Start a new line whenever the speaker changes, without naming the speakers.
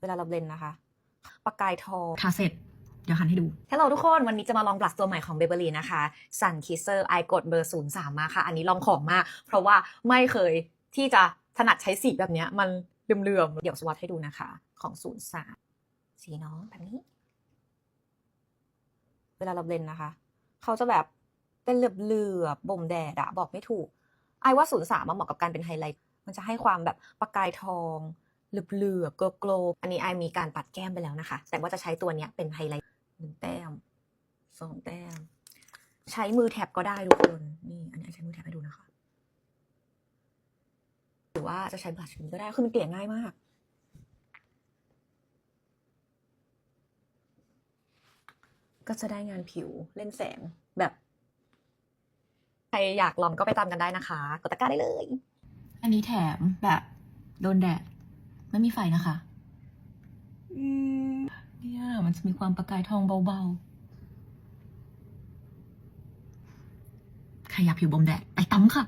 เวลาเราเบลนนะคะประกายทอง
ทาเสร็จ เดี๋ยวหันให้ดู
ฮัลโหลทุกคน วันนี้จะมาลองบลัชตัวใหม่ของ Maybelline นะคะ Sun Kisser ไอกดเบอร์ 03 มาค่ะ อันนี้ลองของมาก เพราะว่าไม่เคยที่จะถนัดใช้สีแบบเนี้ยมันเลื่อมๆ เดี๋ยวสวัสดให้ดูนะคะ ของ 03 สีน้องแบบนี้ เวลาเราเบลนนะคะ เขาจะแบบเป็นเหลือบๆบ่มแดดอะบอกไม่ถูกไอว่า 03มาเหมาะกับการเป็นไฮไลท์มันจะให้ความแบบประกายทอง เหลือบๆโกลว์ๆอันนี้ไอมีการปัดแก้มไปแล้วนะคะ แต่ว่าจะใช้ตัวเนี้ยเป็นไฮไลท์หนึ่งแต้มสองแต้ม ใช้มือแท็บก็ได้ทุกคน นี่ อันนี้ใช้มือแท็บให้ดูนะคะ หรือว่าจะใช้บลัชนี้ก็ได้ คือมันเกลี่ยง่ายมาก ก็จะได้งานผิวเล่นแสงแบบ ใครอยากลองก็ไปตามกันได้นะคะ กดตะกร้าได้เลย
อันนี้แถมแบบโดนแดด ไม่มีไฟนะคะอืมเนี่ย มันจะมีความประกายทองเบาๆ ใครอยากผิวบมแดดไปตั้มค่ะ